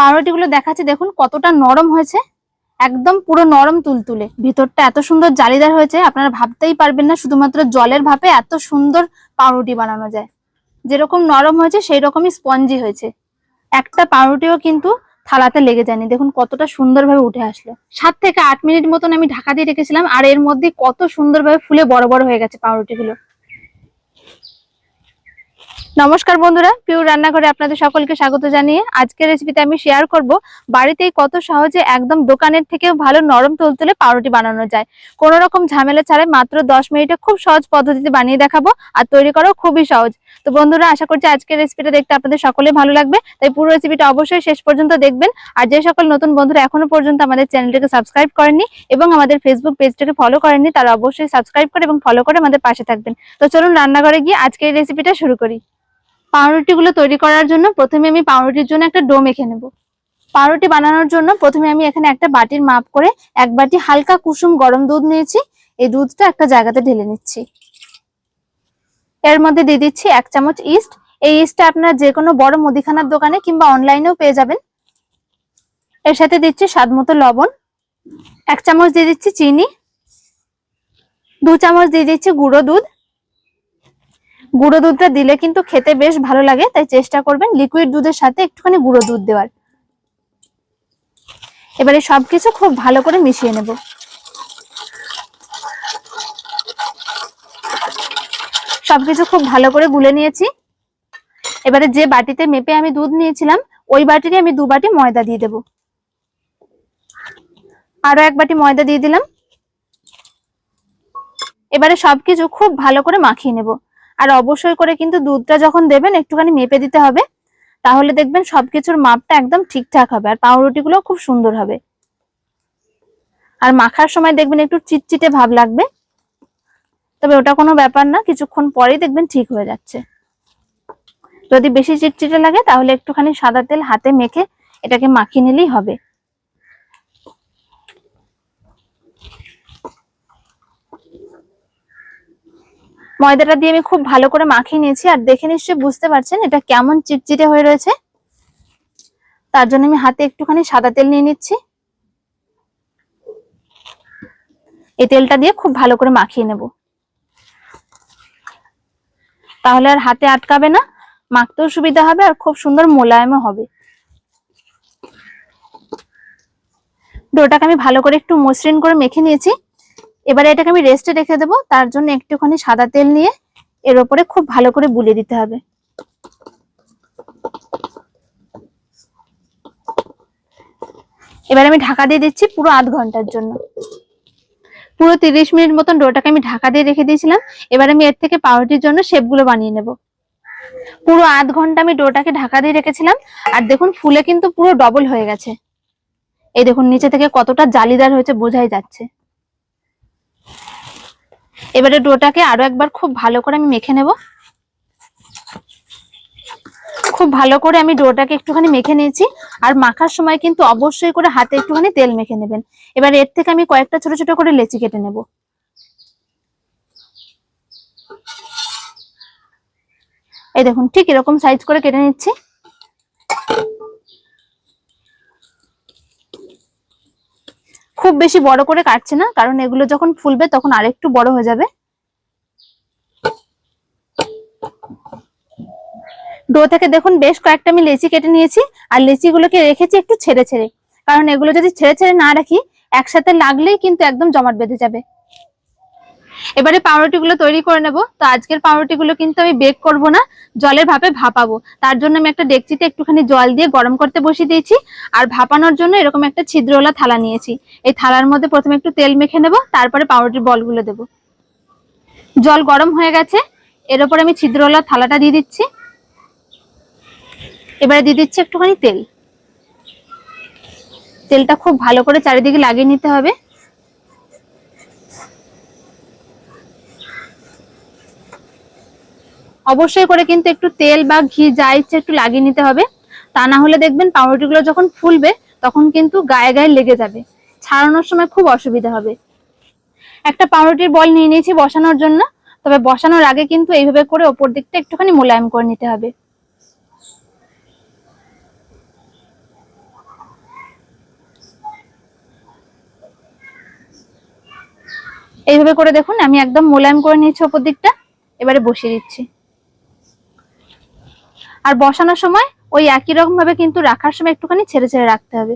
পাউরুটিগুলো দেখাচ্ছি, দেখুন কতটা নরম হয়েছে। একদম পুরো নরম তুলতুলে। ভিতরটা এত সুন্দর জালিদার হয়েছে, আপনারা ভাবতেই পারবেন না শুধুমাত্র জলের ভাপে এত সুন্দর পাউরুটি বানানো যায়। যেরকম নরম হয়েছে সেই রকমই স্পঞ্জি হয়েছে। একটা পাউরুটিও কিন্তু থালাতে লেগে যায়নি। দেখুন কতটা সুন্দরভাবে উঠে আসলো। সাত থেকে আট মিনিট মতন আমি ঢাকা দিয়ে রেখেছিলাম, আর এর মধ্যে কত সুন্দরভাবে ফুলে বড় বড় হয়ে গেছে পাউরুটিগুলো। নমস্কার বন্ধুরা পিউ রান্নাঘরে আপনাদের সকলকে স্বাগত জানিয়ে আজকের রেসিপিতে আমি শেয়ার করব বাড়িতেই কত সহজে একদম দোকানের থেকেও ভালো নরম তুলতুলে পাউরুটি বানানো যায়। কোনো রকম ঝামেলা ছাড়াই মাত্র দশ মিনিটে খুব সহজ পদ্ধতিতে বানিয়ে দেখাবো আর তৈরি করাও খুবই সহজ। তো বন্ধুরা, আশা করছি আজকের রেসিপিটা দেখতে আপনাদের সকলেই ভালো লাগবে। তাই পুরো রেসিপিটা অবশ্যই শেষ পর্যন্ত দেখবেন। আর যে সকল নতুন বন্ধুরা এখনও পর্যন্ত আমাদের চ্যানেলটিকে সাবস্ক্রাইব করেননি এবং আমাদের ফেসবুক পেজটাকে ফলো করেননি, তারা অবশ্যই সাবস্ক্রাইব করে এবং ফলো করে আমাদের পাশে থাকবেন। তো চলুন রান্নাঘরে গিয়ে আজকের রেসিপিটা শুরু করি। পাউরুটি গুলো তৈরি করার জন্য প্রথমে আমি পাউরুটির জন্য একটা ডো মেখে নেব। পাউরুটি বানানোর জন্য প্রথমে আমি এখানে একটা বাটির মাপ করে এক বাটি হালকা কুসুম গরম দুধ নিয়েছি। এই দুধটা একটা জায়গাতে ঢেলে নিচ্ছি। এর মধ্যে দিয়ে দিচ্ছি এক চামচ ইস্ট। এই ইস্টটা আপনারা যে কোনো বড় মুদিখানার দোকানে কিংবা অনলাইনেও পেয়ে যাবেন। এর সাথে দিচ্ছি স্বাদ মতো লবণ। এক চামচ দিয়ে দিচ্ছি চিনি। দু চামচ দিয়ে দিচ্ছি গুঁড়ো দুধ। গুঁড়ো দুধটা দিলে কিন্তু খেতে বেশ ভালো লাগে, তাই চেষ্টা করবেন লিকুইড দুধের সাথে একটুখানি গুঁড়ো দুধ দেওয়ার। এবারে সবকিছু খুব ভালো করে মিশিয়ে নেব। সবকিছু খুব ভালো করে গুলে নিয়েছি। এবারে যে বাটিতে মেপে আমি দুধ নিয়েছিলাম, ওই বাটিরই আমি দু বাটি ময়দা দিয়ে দেব। আরও এক বাটি ময়দা দিয়ে দিলাম। এবারে সবকিছু খুব ভালো করে মাখিয়ে নেব। আর অবশ্যই করে কিন্তু দুধটা যখন দেবেন, একটুখানি মেপে দিতে হবে। তাহলে দেখবেন সবকিছুর মাপটা একদম ঠিকঠাক হবে আর পাউরুটি গুলো খুব সুন্দর হবে। আর মাখার সময় দেখবেন একটু চিটচিটে ভাব লাগবে। তবে ওটা কোনো ব্যাপার না, কিছুক্ষণ পরেই দেখবেন ঠিক হয়ে যাচ্ছে। যদি বেশি চিটচিটে লাগে তাহলে একটুখানি সাদা তেল হাতে মেখে এটাকে মাখিয়ে নিলেই হবে। ময়দাটা দিয়ে আমি খুব ভালো করে মাখিয়ে নিয়েছি, আর দেখে নিশ্চয়ই বুঝতে পারছেন এটা কেমন চিটচিটে হয়ে রয়েছে। তার জন্য আমি হাতে একটুখানি সাদা তেল নিয়ে নিচ্ছি। এই তেলটা দিয়ে খুব ভালো করে মাখিয়ে নেব। তাহলে আর হাতে আটকাবে না, মাখতেও সুবিধা হবে আর খুব সুন্দর মোলায়েমও হবে। ডোটাকে আমি ভালো করে একটু মসৃণ করে মেখে নিয়েছি। এবারে এটাকে আমি রেস্টে রেখে দেবো। তার জন্য একটুখানি সাদা তেল নিয়ে এর উপরে খুব ভালো করে বুলিয়ে দিতে হবে। এবার আমি ঢাকা দিয়ে দিচ্ছি পুরো আধ ঘণ্টার জন্য। পুরো তিরিশ মিনিট মতন ডোটাকে আমি ঢাকা দিয়ে রেখে দিয়েছিলাম। এবার আমি এর থেকে পাউরুটির জন্য শেপগুলো বানিয়ে নেব। পুরো আধ ঘণ্টা আমি ডোটাকে ঢাকা দিয়ে রেখেছিলাম। আর দেখুন, ফুলে কিন্তু পুরো ডবল হয়ে গেছে। এই দেখুন, নিচে থেকে কতটা জালিদার হয়েছে, বোঝাই যাচ্ছে। এবারে ডোটাকে আরও একবার খুব ভালো করে আমি মেখে নেব। খুব ভালো করে আমি ডোটাকে একটুখানি মেখে নিয়েছি। আর মাখার সময় কিন্তু অবশ্যই করে হাতে একটুখানি তেল মেখে নেবেন। এবার এর থেকে আমি কয়েকটা ছোট ছোট করে লেচি কেটে নেব। এই দেখুন, ঠিক এরকম সাইজ করে কেটে নিচ্ছি। খুব বেশি বড় করে কাটছে না, কারণ এগুলো যখন ফুলবে তখন আরেকটু বড় হয়ে যাবে। ডো থেকে দেখুন বেশ কয়েকটা আমি লেচি কেটে নিয়েছি, আর লেচিগুলোকে রেখেছি একটু ছেড়ে ছেড়ে। কারণ এগুলো যদি ছেড়ে ছেড়ে না রাখি, একসাথে লাগলেই কিন্তু একদম জমাট বেঁধে যাবে। এবারে পাউরুটি গুলো তৈরি করে নেব। তো আজকের পাউরুটি গুলো কিন্তু আমি বেক করব না, জলের ভাপে ভাপাবো। তার জন্য আমি একটা ডেকচিতে একটুখানি জল দিয়ে গরম করতে বসিয়ে দিয়েছি। আর ভাপানোর জন্য এরকম একটা ছিদ্রওয়ালা থালা নিয়েছি। এই থালার মধ্যে প্রথমে একটু তেল মেখে নেব, তারপরে পাউরুটির বলগুলো দেব। জল গরম হয়ে গেছে, এর উপর আমি ছিদ্রওয়ালা থালাটা দিয়ে দিচ্ছি। এবারে দিয়ে দিচ্ছি একটুখানি তেল। তেলটা খুব ভালো করে চারিদিকে লাগিয়ে নিতে হবে। অবশ্যই করে কিন্তু একটু তেল বা ঘি যা ইচ্ছে একটু লাগিয়ে নিতে হবে। তা না হলে দেখবেন পাউরুটিগুলো যখন ফুলবে, তখন কিন্তু গায়ে গায়ে লেগে যাবে। ছাড়ানোর সময় খুব অসুবিধা হবে। একটা পাউরুটির বল নিয়ে নিয়েছি বসানোর জন্য। তবে বসানোর আগে কিন্তু এইভাবে করে ওপর দিকটা একটুখানি মোলায়েম করে নিতে হবে। এইভাবে করে দেখুন, আমি একদম মোলায়েম করে নিয়েছি ওপর দিকটা। এবারে বসিয়ে দিচ্ছি। আর বসানোর সময় ওই একই রকম ভাবে কিন্তু রাখার সময় একটুখানি ছেড়ে ছেড়ে রাখতে হবে।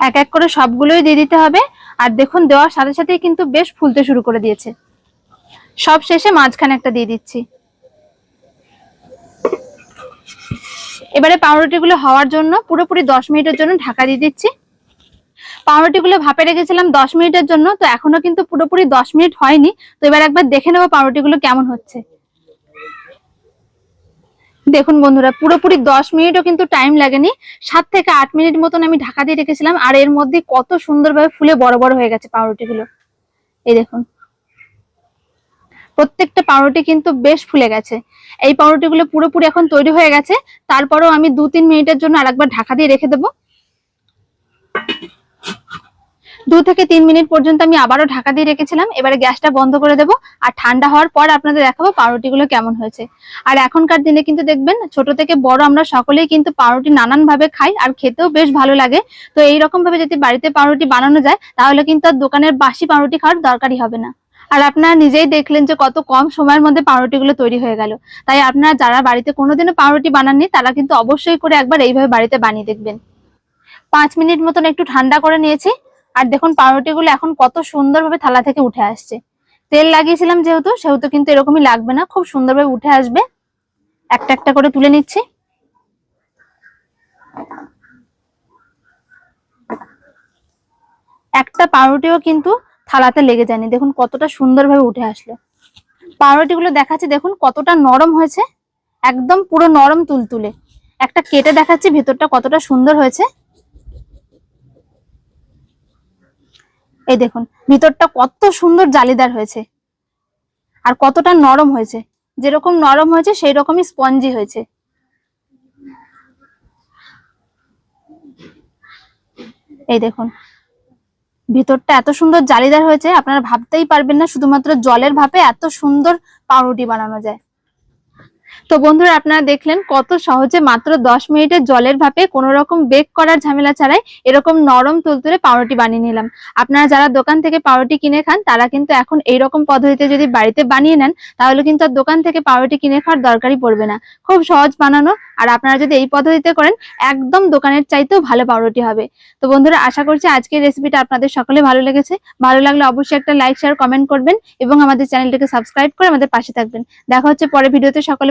এক এক করে সবগুলোই দিয়ে দিতে হবে। আর দেখুন, দেওয়ার সাথে সাথেই কিন্তু বেশ ফুলতে শুরু করে দিয়েছে। সব শেষে মাঝখানে একটা দিয়ে দিচ্ছি। এবারে পাউরুটিগুলো হওয়ার জন্য পুরোপুরি দশ মিনিটের জন্য ঢাকা দিয়ে দিচ্ছি। পাউরুটিগুলো ভাপে রেখেছিলাম দশ মিনিটের জন্য, তো এখনও কিন্তু পুরোপুরি দশ মিনিট হয়নি। তো এবার একবার দেখে নেব পাউরুটিগুলো কেমন হচ্ছে। দেখুন বন্ধুরা, পুরোপুরি দশ মিনিটও কিন্তু টাইম লাগেনি। সাত থেকে আট মিনিট মতন আমি ঢাকা দিয়ে রেখেছিলাম, আর এর মধ্যে কত সুন্দরভাবে ফুলে বড় বড় হয়ে গেছে পাউরুটিগুলো। এই দেখুন, প্রত্যেকটা পাউরুটি কিন্তু বেশ ফুলে গেছে। এই পাউরুটিগুলো পুরোপুরি এখন তৈরি হয়ে গেছে। তারপরেও আমি দু তিন মিনিটের জন্য আরেকবার ঢাকা দিয়ে রেখে দেবো। দু থেকে তিন মিনিট পর্যন্ত আমি আবারও ঢাকা দিয়ে রেখেছিলাম। এবারে গ্যাসটা বন্ধ করে দেবো আর ঠান্ডা হওয়ার পর আপনাদের দেখাবো পাউরুটিগুলো কেমন হয়েছে। আর এখনকার দিনে কিন্তু দেখবেন, ছোট থেকে বড় আমরা সকলেই কিন্তু পাউরুটি নানান ভাবে খাই আর খেতেও বেশ ভালো লাগে। তো এই ভাবে যদি বাড়িতে পাউরুটি বানানো যায়, তাহলে কিন্তু আর দোকানের বাসি পাউরুটি খাওয়ার দরকারই হবে না। আর আপনারা নিজেই দেখলেন যে কত কম সময়ের মধ্যে পাউরুটিগুলো তৈরি হয়ে গেল। তাই আপনারা যারা বাড়িতে কোনোদিনও পাউরুটি বানাননি, তারা কিন্তু অবশ্যই করে একবার এইভাবে বাড়িতে বানিয়ে দেখবেন। পাঁচ মিনিট মতন একটু ঠান্ডা করে নিয়েছি। আর দেখুন, পাউরুটিগুলো এখন কত সুন্দরভাবে থালা থেকে উঠে আসছে। তেল লাগিয়েছিলাম যেহেতু, সেহেতু কিন্তু এরকমই লাগবে না। খুব সুন্দরভাবে উঠে আসবে। একটা একটা করে তুলে নিচ্ছি। একটা পাউরুটিও কিন্তু থালাতে লেগে যায়নি। দেখুন, কতটা সুন্দরভাবে উঠে আসলো। পাউরুটিগুলো দেখাচ্ছি, দেখুন, কতটা নরম হয়েছে। একদম পুরো নরম তুলতুলে। একটা কেটে দেখাচ্ছি, ভেতরটা কতটা সুন্দর হয়েছে। এই দেখুন, ভিতরটা কত সুন্দর জালিদার হয়েছে। আর কতটা নরম হয়েছে। যেরকম নরম হয়েছে সেই রকমই স্পঞ্জি হয়েছে। এই দেখুন, ভিতরটা এত সুন্দর জালিদার হয়েছে, আপনারা ভাবতেই পারবেন না, শুধুমাত্র জলের ভাপে এত সুন্দর পাউরুটি বানানো যায়। তো বন্ধুরা আপনারা দেখলেন কত সহজে মাত্র দশ মিনিটের জলের ভাপে কোনো রকম বেক করার ঝামেলা ছাড়াই এরকম নরম তুলতুলে পাউরুটি বানিয়ে নিলাম। আপনারা যারা দোকান থেকে পাউরুটি কিনে খান, তারা কিন্তু এখন এই রকম পদ্ধতিতে যদি বাড়িতে বানিয়ে নেন, তাহলে কিন্তু আর দোকান থেকে পাউরুটি কিনে খাওয়ার দরকারই পড়বে না। খুব সহজ বানানো, আর আপনারা যদি এই পদ্ধতিতে করেন, একদম দোকানের চাইতেও ভালো পাউরুটি হবে। তো বন্ধুরা, আশা করছি আজকের রেসিপিটা আপনাদের সকলে ভালো লেগেছে। ভালো লাগলে অবশ্যই একটা লাইক শেয়ার কমেন্ট করবেন এবং আমাদের চ্যানেলটিকে সাবস্ক্রাইব করে আমাদের পাশে থাকবেন। দেখা হচ্ছে পরে ভিডিওতে সকলে